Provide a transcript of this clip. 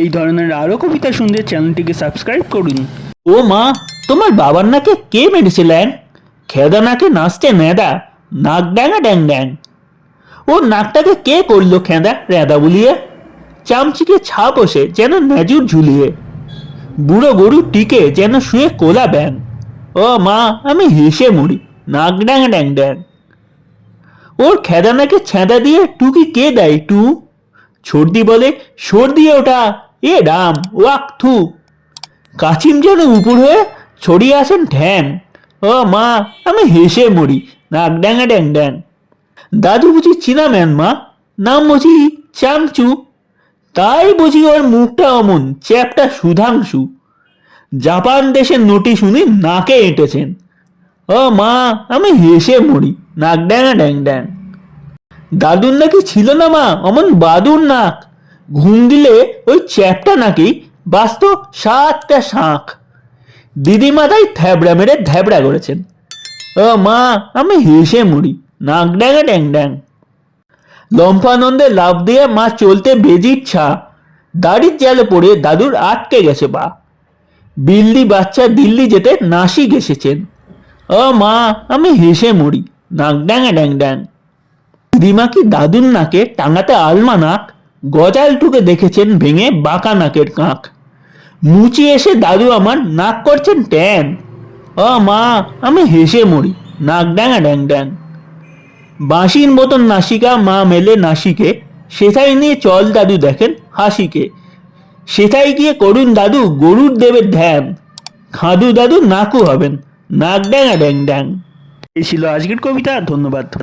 এই ধরনের আরও কবিতা শুনতে চ্যানেলটিকে সাবস্ক্রাইব করুন। ও মা, তোমার বাবার নাকে কে মেরেছিলেন খেদা নাকে নাচতে নেদা নাক ড্যাঙা ড্যাং ড্যাং। ও নাকটাকে কে করল খেদা রেদা বুলিয়ে? চামচিকে ছা বসে যেন নেজুর ঝুলিয়ে। বুড়ো গরু টিকে যেন শুয়ে কোলা ব্যাং ও মা, আমি হেসে মরি, নাক ড্যাঙা ড্যাং ড্যাং। ওর খেদা নাকে ছেঁদা দিয়ে টুকি কে দেয় টু? সর্দি বলে সর্দি ওটা এ রাম, ওয়াক থু। কাচিম যেন উপর হয়ে ছড়িয়ে আসেন ঠ্যাং। ও মা, আমি হেসে মরি। নাক ড্যাঙা ড্যাং ড্যাং। দাদু বুঝি চীনা ম্যান মা? নাম বুঝি চাংচু। তাই বুঝি ওর মুখটা অমন, চ্যাপটা সুধাংশু। জাপান দেশের নোটি শুনি নাকে এঁটেছেন। ও মা, আমি হেসে মরি। নাক ড্যাঙা ড্যাং ড্যাং। দাদুর নাকি ছিল না মা? অমন বাদুর নাক। ঘুম দিলে ওই চ্যাপটা নাকি বাস্ত সাতটা শাঁখ। দিদিমা তাই থ্যাবড়া মেরে ধ্যাবড়া করেছেন। ও মা, আমি হেসে মরি। নাক ড্যাঙা ড্যাং ড্যাং। লম্ফানন্দে লাভ দিয়ে মা চলতে বেজির ছা। দাড়ির জালে পড়ে দাদুর আটকে গেছে বা বিল্লি বাচ্চা দিল্লি যেতে নাসি এসেছেন ও মা, আমি হেসে মরি। নাক ড্যাঙা ড্যাং ড্যাং। দিদিমা কি দাদুর নাকে টাঙাতে আলমা নাক? গজালটুকে দেখেছেন ভেঙে বাঁকা নাকের কাঁক। মুচি এসে দাদু আমার নাক করছেন ট্যান। অ, মা, আমি হেসে মরি, নাক ড্যাঙা ড্যাং ড্যাং। বাঁশির মতন নাসিকা মা মেলে নাসিকে, সেথায় নিয়ে চল দাদু দেখেন হাসিকে। সেথায় গিয়ে করুন দাদু গরুর দেবের ধ্যান। খাদু দাদু নাকু হবেন, নাক ড্যাঙা ড্যাং ড্যাং। এই ছিল আজকের কবিতা, ধন্যবাদ।